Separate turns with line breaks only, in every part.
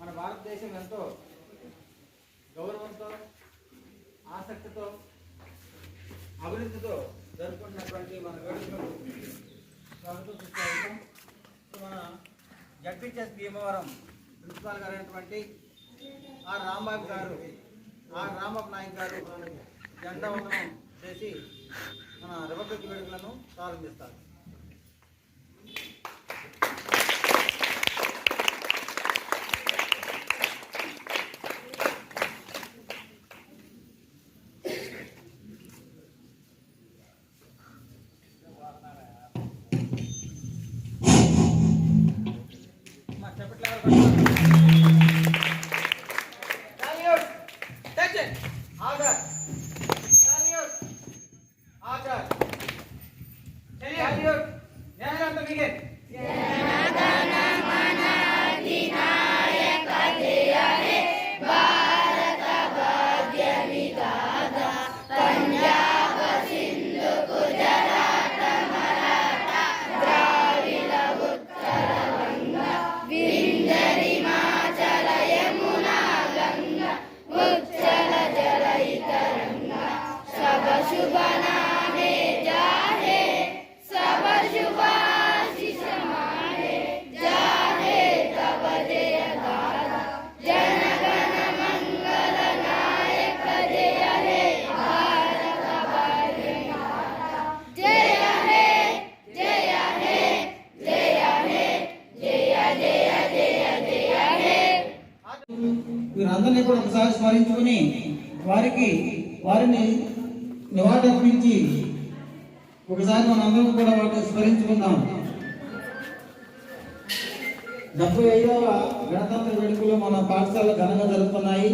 మన భారతదేశం ఎంతో గౌరవంతో ఆసక్తితో అభివృద్ధితో జరుపుకుంటున్నటువంటి మన వేడుకలు. ప్రభుత్వం సుస్వాగతం మన జడ్పీహెచ్ భీమవరం ప్రిన్సిపాల్ గారు అయినటువంటి ఆర్ రాంబాబు గారు ఆర్ రాంబాబు నాయక్ గారు జెండా వందనం చేసి మన రిపబ్లిక్ వేడుకలను ప్రారంభిస్తారు.
మనందరం కూడా వాటిని స్మరించుకుందాం. డెబ్బై ఐదవ గణతంత్ర వేడుకలు మన పాఠశాల ఘనంగా జరుగుతున్నాయి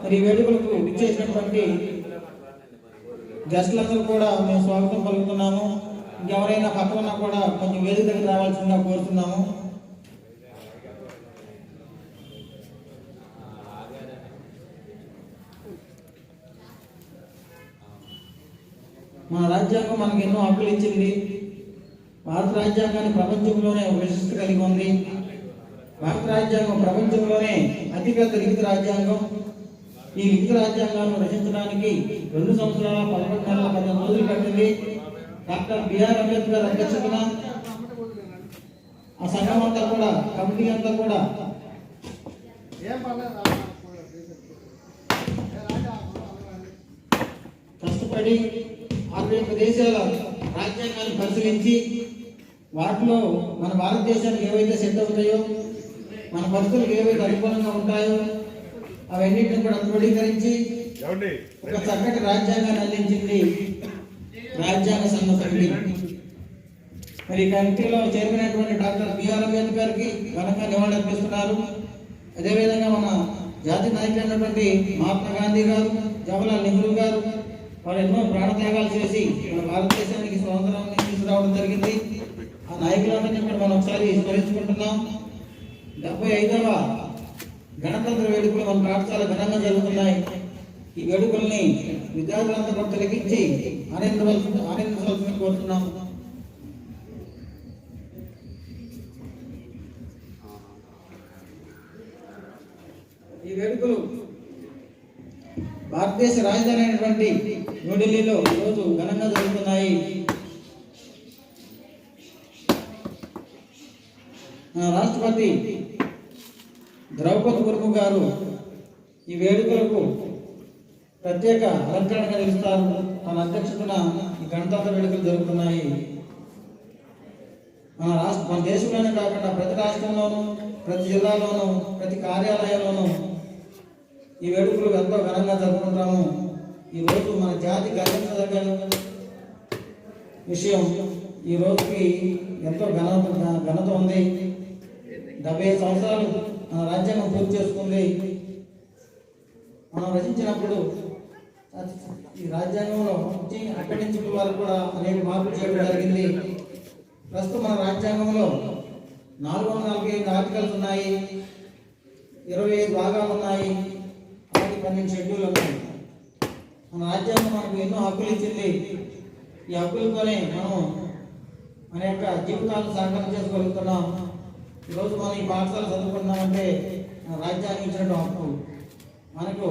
మరి ఈ వేడుకలకు ఇచ్చేసినటువంటి గెస్టులందరూ కూడా మేము స్వాగతం పలుకుతున్నాము. ఇంకెవరైనా పక్కన కూడా కొంచెం వేదిక దగ్గర రావాల్సిందిగా కోరుతున్నాము. మన రాజ్యాంగం మనకు ఎన్నో హక్కులు ఇచ్చింది. భారత రాజ్యాంగాన్ని ప్రపంచంలోనే ఒక విశిష్ట కలిగి ఉంది. భారత రాజ్యాంగం ప్రపంచంలోనే అతిపెద్ద లిఖిత రాజ్యాంగం. ఈ లిఖిత రాజ్యాంగాన్ని రచించడానికి రెండు సంవత్సరాల పదకొండు నెలల పదిహేను రోజులు పట్టింది. డాక్టర్ బిఆర్ అంబేద్కర్ అధ్యక్షతన ఆ సంఘం అంతా కూడా కమిటీ అంతా కూడా. కష్టపడి అరవై ఒక్క దేశాల రాజ్యాంగాన్ని పరిశీలించి వాటిలో మన భారతదేశానికి ఏవైతే సెట్ అవుతాయో మన పరిస్థితులకు ఏవైతే అనుకూలంగా ఉంటాయో అవన్నిటిని కూడా క్రోడీకరించి ఒక చక్కటి రాజ్యాంగాన్ని అందించింది రాజ్యాంగ సంఘ సమితి. మరి కమిటీలో చైర్మన్ అయినటువంటి డాక్టర్ బిఆర్ అంబేద్కర్కి ఘనంగా నివాళులర్పిస్తున్నారు అదేవిధంగా మన జాతి నాయకులైనటువంటి మహాత్మా గాంధీ గారు జవహర్లాల్ నెహ్రూ గారు వాళ్ళు ఎన్నో ప్రాణత్యాగాలు చేసి మన భారతదేశానికి స్వాతంత్రాన్ని తీసుకురావడం జరిగింది. ఆ నాయకులందరినీ కూడా మనం ఒకసారి స్మరించుకుంటున్నాం. డెబ్బై ఐదవ గణతంత్ర వేడుకలు మన పాఠశాల ఘనంగా జరుగుతున్నాయి. ఈ వేడుకల్ని విద్యార్థులంతా కూడా తొలగించి ఆనందవలసి ఆనందించవలసి కోరుతున్నాం. ఈ వేడుకలు భారతదేశ రాజధాని అయినటువంటి న్యూఢిల్లీలో ఈరోజు ఘనంగా జరుగుతున్నాయి. రాష్ట్రపతి ద్రౌపది ముర్ము గారు ఈ వేడుకలకు ప్రత్యేక అలంకరణగా నిలుస్తారు తన అధ్యక్షతన ఈ గణతంత్ర వేడుకలు జరుగుతున్నాయి. మన రాష్ట్ర మన దేశంలోనే కాకుండా ప్రతి రాష్ట్రంలోనూ ప్రతి జిల్లాలోనూ ప్రతి కార్యాలయంలోనూ ఈ వేడుకలు ఎంతో ఘనంగా జరుపుకుంటాము ఈ రోజు మన జాతి గర్వించదగ్గ విషయం ఈ రోజుకి ఎంతో ఘనత ఘనత ఉంది. డెబ్బై సంవత్సరాలు మన రాజ్యాంగం పూర్తి చేసుకుంది. మనం రచించినప్పుడు ఈ రాజ్యాంగంలో నుంచి అక్కడి నుంచి వరకు కూడా అనేక మార్పులు చేయడం జరిగింది. ప్రస్తుతం మన రాజ్యాంగంలో నాలుగు వందల నలభై ఐదు ఆర్టికల్స్ ఉన్నాయి. ఇరవై ఐదు భాగాలు ఉన్నాయి. పన్నెండు షెడ్యూల్ ఉన్నాయి. మన రాజ్యాంగం మనకు ఎన్నో హక్కులు ఇచ్చింది. ఈ హక్కులతోనే మనం మన యొక్క జీవితాలను సాకారం చేసుకోగలుగుతున్నాం. ఈరోజు మనం ఈ పాఠశాల చదువుకుంటున్నామంటే మన రాజ్యాంగం ఇచ్చినటువంటి హక్కు మనకు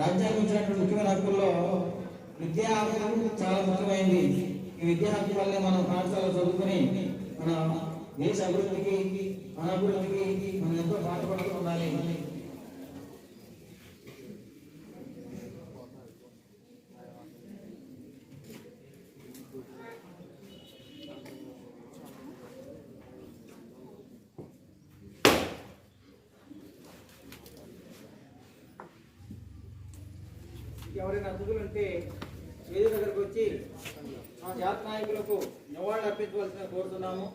రాజ్యాంగం ఇచ్చినటువంటి ముఖ్యమైన హక్కుల్లో విద్యా హక్కు చాలా ముఖ్యమైనది ఈ విద్యా హక్కు వల్లే మనం పాఠశాల చదువుకుని మన దేశ అభివృద్ధికి మన అభివృద్ధికి మనం ఎంతో పాటుపడుతూ ఉండాలి.
ఎవరైనా అతిథులు ఉంటే వేదిక దగ్గరకు వచ్చి మా జాత నాయకులకు నివాళులు అర్పించవలసిన కోరుతున్నాము.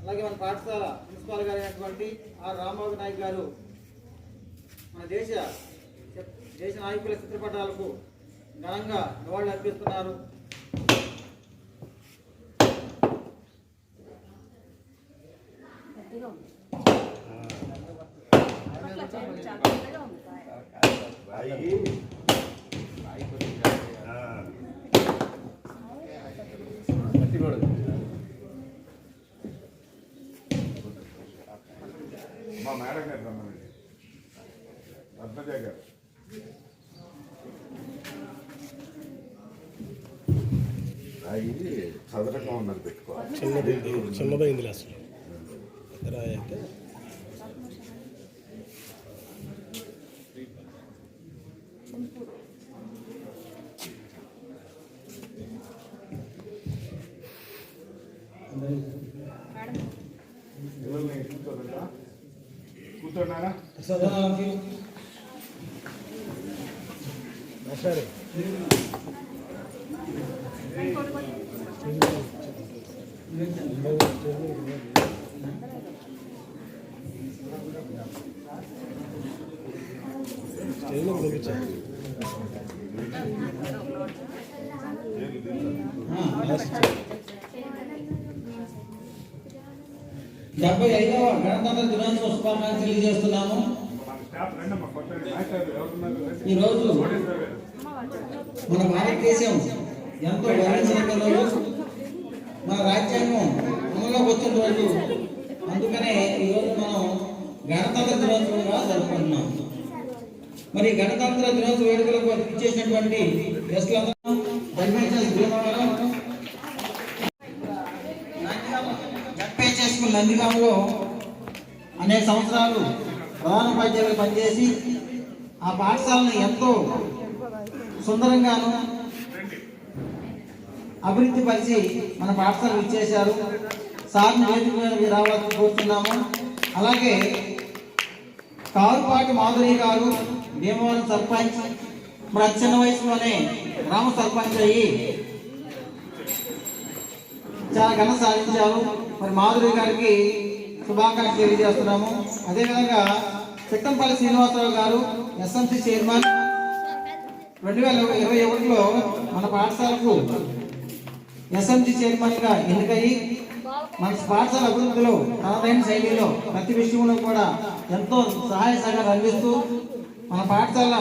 అలాగే మన పాఠశాల ప్రిన్సిపాల్ గారు అయినటువంటి ఆర్ రాంబాబు నాయక్ గారు మన దేశ దేశ నాయకుల చిత్రపటాలకు ఘనంగా నివాళులు అర్పిస్తున్నారు.
మా మేడం గారు రమ్మనండి పద్మజ గారు. అవి చదరకం ఉన్నది పెట్టుకోవాలి
చిన్నదైంది అసలు.
కూర్చోండా
సదానికి
సరే స్టేజ్ మీద పంపించాలి
డెబ్బై ఐదవ గణతంత్ర దినోత్సవ శుభాకాంక్షలు తెలియజేస్తున్నాము. ఈరోజు
రోజు
మన భారతదేశం ఎంతో గర్వించిన రోజు మన రాజ్యాంగం అమల్లోకి వచ్చిన రోజు. అందుకనే ఈరోజు మనం గణతంత్ర దినోత్సవంగా జరుపుకుంటున్నాం. మరి గణతంత్ర దినోత్సవ వేడుకలకు ఇచ్చేసినటువంటి గెస్టులందరూ ధర్మేశ్వర భీమవరం నందిగామలో అనేక సంవత్సరాలు ప్రధాన ఉపాధ్యాయులు పనిచేసి ఆ పాఠశాలను ఎంతో సుందరంగాను అభివృద్ధి పరిచి మన పాఠశాలను ఇచ్చేశారు. సార్ని వేదిక రావాలని కోరుతున్నాము. అలాగే కారుపాటి మాధురి గారు భీమవరం సర్పంచ్ మరి చిన్న వయసులోనే గ్రామ సర్పంచ్ అయ్యి చాలా ఘన సాధించారు. మరి మాధురి గారికి శుభాకాంక్షలు తెలియజేస్తున్నాము. అదేవిధంగా చిట్టంపల్లి శ్రీనివాసరావు గారు ఎస్ఎంసీ చైర్మన్. రెండు వేల ఇరవై ఒకటిలో మన పాఠశాలకు ఎస్ఎంసీ చైర్మన్గా ఎన్నికయ్యి మన పాఠశాల అభివృద్ధిలో తనదైన శైలిలో ప్రతి విషయంలో కూడా ఎంతో సహాయ సహకారం అందిస్తూ మన పాఠశాల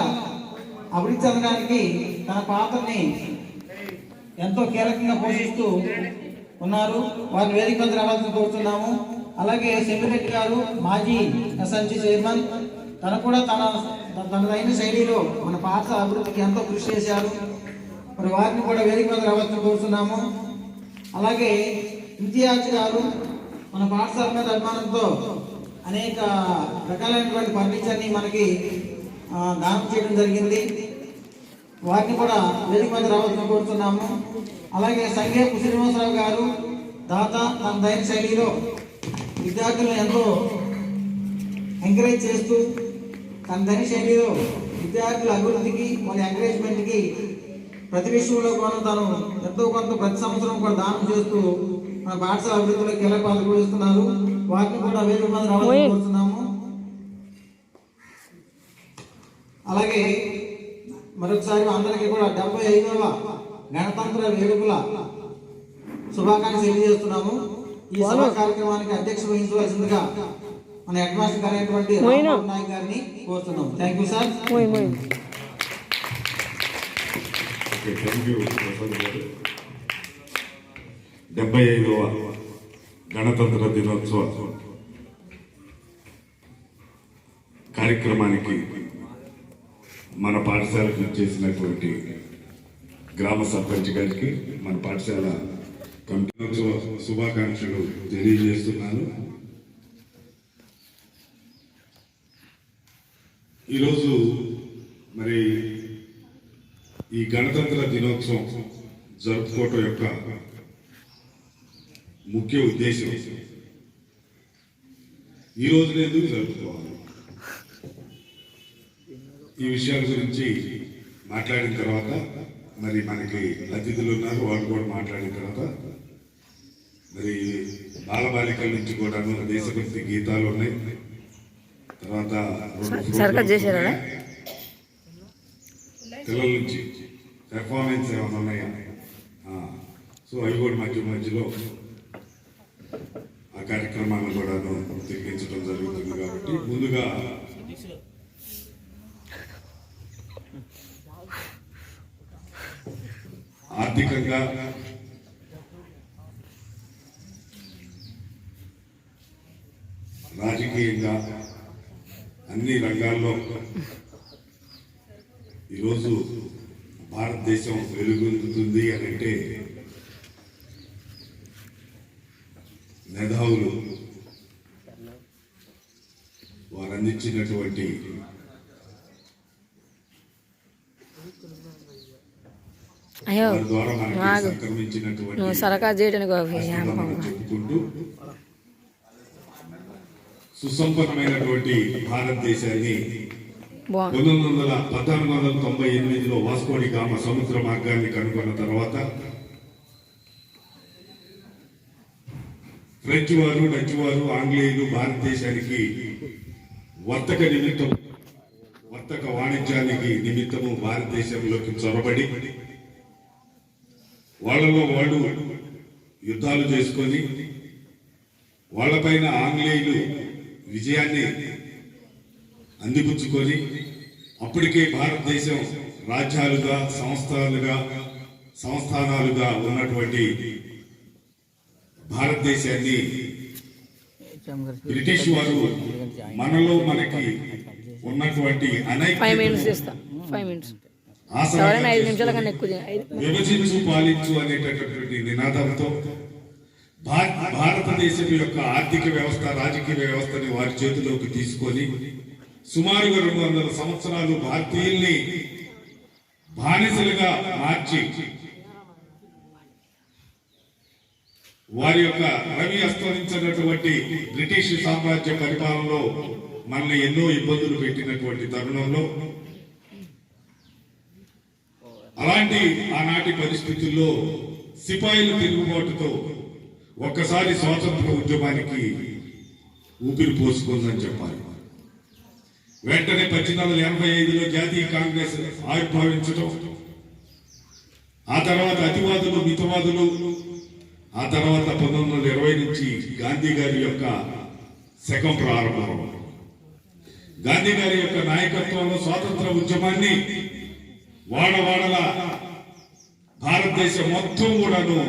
అభివృద్ధి చెందడానికి తన పాత్రని ఎంతో కీలకంగా పోషిస్తూ ఉన్నారు. వారిని వేదిక రావాల్సిన రావాల్సి కోరుతున్నాము అలాగే సెమిరెడ్డి గారు మాజీ ఎస్ఎంసీ చైర్మన్ తను కూడా తన తనదైన శైలిలో మన పాఠశాల అభివృద్ధికి ఎంతో కృషి చేశారు. మరి వారిని కూడా వేదిక మీద రావాల్సి కోరుతున్నాము. అలాగే ఇంతియాజ్ గారు మన పాఠశాల మీద అభిమానంతో అనేక రకాలైనటువంటి ఫర్నిచర్ని మనకి దానం చేయడం జరిగింది. వారిని కూడా వేదిక మీద రావాలని కోరుతున్నాము. అలాగే సంగే శ్రీనివాసరావు గారు దాత తన దైన శైలిలో విద్యార్థులను ఎంతో ఎంకరేజ్ చేస్తూ తన దైన శైలిలో విద్యార్థుల అభివృద్ధికి వాళ్ళ ఎంకరేజ్మెంట్కి ప్రతి విషయంలో కూడా తను ఎంతో కొంత ప్రతి సంవత్సరం కూడా దానం చేస్తూ మన పాఠశాల అభివృద్ధిలో కీలక పాత్ర పోషిస్తున్నారు వారిని కూడా వేదిక మీద రావాలని కోరుతున్నాము అలాగే మరొకసారి అందరికీ కూడా డెబ్బై ఐదవ గణతంత్ర వేడుకల శుభాకాంక్షలు తెలియజేస్తున్నాము. ఈ సభా కార్యక్రమానికి అధ్యక్ష వహించవలసిందిగా మన హెడ్ మాస్టర్ గారు అయినటువంటి రాంబాబు నాయక్ గారిని కోరుతున్నాం. Thank you sir
okay thank you Prasad గారు. డెబ్బై ఐదవ గణతంత్ర దినోత్సవ కార్యక్రమానికి మన పాఠశాలకు చేసినటువంటి గ్రామ సర్పంచ్ గారికి మన పాఠశాల కమిటీనోత్సవ శుభాకాంక్షలు తెలియజేస్తున్నాను. ఈరోజు మరి ఈ గణతంత్ర దినోత్సవం జరుపుకోవటం యొక్క ముఖ్య ఉద్దేశం. ఈ రోజున ఎందుకు జరుపుకోవాలి? ఈ విషయాల గురించి మాట్లాడిన తర్వాత మరి మనకి అతిథులు ఉన్నారు వాళ్ళు కూడా మాట్లాడిన తర్వాత మరి బాలబాలికల నుంచి కూడాను దేశభక్తి గీతాలు ఉన్నాయి. తర్వాత? పిల్లల నుంచి పెర్ఫార్మెన్స్ ఏమైనా ఉన్నాయా? సో అవి కూడా మధ్య మధ్యలో ఆ కార్యక్రమాలను కూడా తెప్పించడం జరుగుతుంది కాబట్టి ముందుగా ఆర్థికంగా రాజకీయంగా అన్ని రంగాల్లో ఈరోజు భారతదేశం వెలుగొందుతుంది అని అంటే మేధావులు వారు అందించినటువంటి
అయ్యో నువ్వు సరకా చేయడానికి
సుసంపన్నమైనటువంటి భారతదేశాన్ని పంతొమ్మిది వందల పద్నాలుగు వందల తొంభై ఎనిమిదిలో వాస్కోడి గామ సముద్ర మార్గాన్ని కనుగొన్న తర్వాత ఫ్రెంచ్ వారు డచ్ వారు ఆంగ్లేయులు భారతదేశానికి వర్తక నిమిత్తం వర్తక వాణిజ్యానికి నిమిత్తము భారతదేశంలోకి చొరబడి వాళ్ళలో వాళ్ళు యుద్ధాలు చేసుకొని వాళ్ళపైన ఆంగ్లేయులు విజయాన్ని అందిపుచ్చుకొని అప్పటికే భారతదేశం రాజ్యాలుగా సంస్థలుగా సంస్థానాలుగా ఉన్నటువంటి భారతదేశాన్ని బ్రిటిష్ వారు మనలో మనకి ఉన్నటువంటి
ఫైవ్ మినిట్స్
అనేక విభజించు పాలించు అనేటటువంటి నినాదంతో భారతదేశం యొక్క ఆర్థిక వ్యవస్థ రాజకీయ వ్యవస్థని వారి చేతిలోకి తీసుకొని సుమారుగా రెండు వందల సంవత్సరాలు భారతీయుల్ని బానిసలుగా మార్చి వారి యొక్క రవి అస్తమించినటువంటి బ్రిటిష్ సామ్రాజ్య పరిపాలనలో మనల్ని ఎన్నో ఇబ్బందులు పెట్టినటువంటి తరుణంలో అలాంటి ఆనాటి పరిస్థితుల్లో సిపాయిల తిరుగుబాటుతో ఒక్కసారి స్వాతంత్ర ఉద్యమానికి ఊపిరి పోసుకుందని చెప్పాలి. వెంటనే పద్దెనిమిది వందల ఎనభై ఐదులో జాతీయ కాంగ్రెస్ ఆవిర్భావించడం ఆ తర్వాత అతివాదులు మితవాదులు ఆ తర్వాత పంతొమ్మిది వందల ఇరవై నుంచి గాంధీ గారి యొక్క శకం ప్రారంభం. గాంధీ గారి యొక్క నాయకత్వంలో స్వాతంత్ర ఉద్యమాన్ని వాడవాడల భారతదేశం మొత్తం కూడాను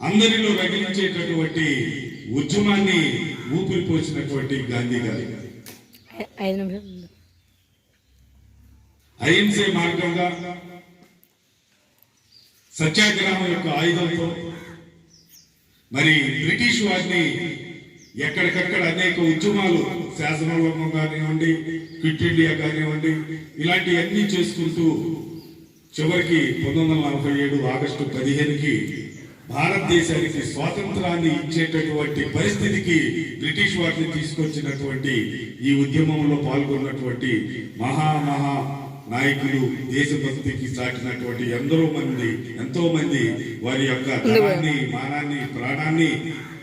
అందరిలో రగిలించేటటువంటి ఉద్యమాన్ని ఊపిరిపోసినటువంటి గాంధీ గారి. అహింసే మార్గంగా సత్యాగ్రహం యొక్క ఆయుధంతో మరి బ్రిటిష్ వారిని ఎక్కడికక్కడ అనేక ఉద్యమాలు శాసనోల్లంఘం కానివ్వండి క్విట్ ఇండియా కానివ్వండి ఇలాంటివన్నీ చేసుకుంటూ చివరికి పంతొమ్మిది వందల నలభై ఏడు ఆగస్టు పదిహేనుకి భారతదేశానికి స్వాతంత్రాన్ని ఇచ్చేటటువంటి పరిస్థితికి బ్రిటిష్ వారిని తీసుకొచ్చినటువంటి ఈ ఉద్యమంలో పాల్గొన్నటువంటి మహా మహా నాయకులు దేశభక్తికి సాటినటువంటి ఎందరో మంది ఎంతో మంది వారి యొక్క ధనాన్ని మానాన్ని ప్రాణాన్ని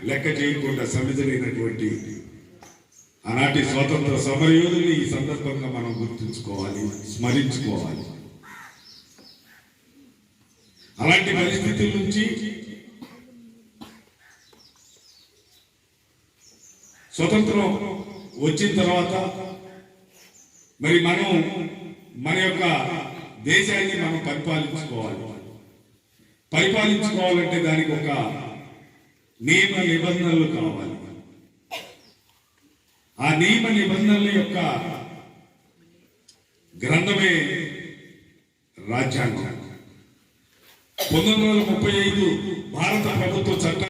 లెక్క చేయకుండా సమిధలైనటువంటి ఆనాటి స్వాతంత్ర సమరయోధుల్ని ఈ సందర్భంగా మనం గుర్తుంచుకోవాలి స్మరించుకోవాలి. అలాంటి పరిస్థితుల నుంచి స్వతంత్రం వచ్చిన తర్వాత మరి మనం మన యొక్క దేశాన్ని మనం పరిపాలించుకోవాలి. పరిపాలించుకోవాలంటే దానికి ఒక నియమ నిబంధనలు కావాలి. నియమ నిబంధనల యొక్క గ్రంథమే రాజ్యాంగం. పంతొమ్మిది వందల ముప్పై ఐదు భారత ప్రభుత్వ చట్టం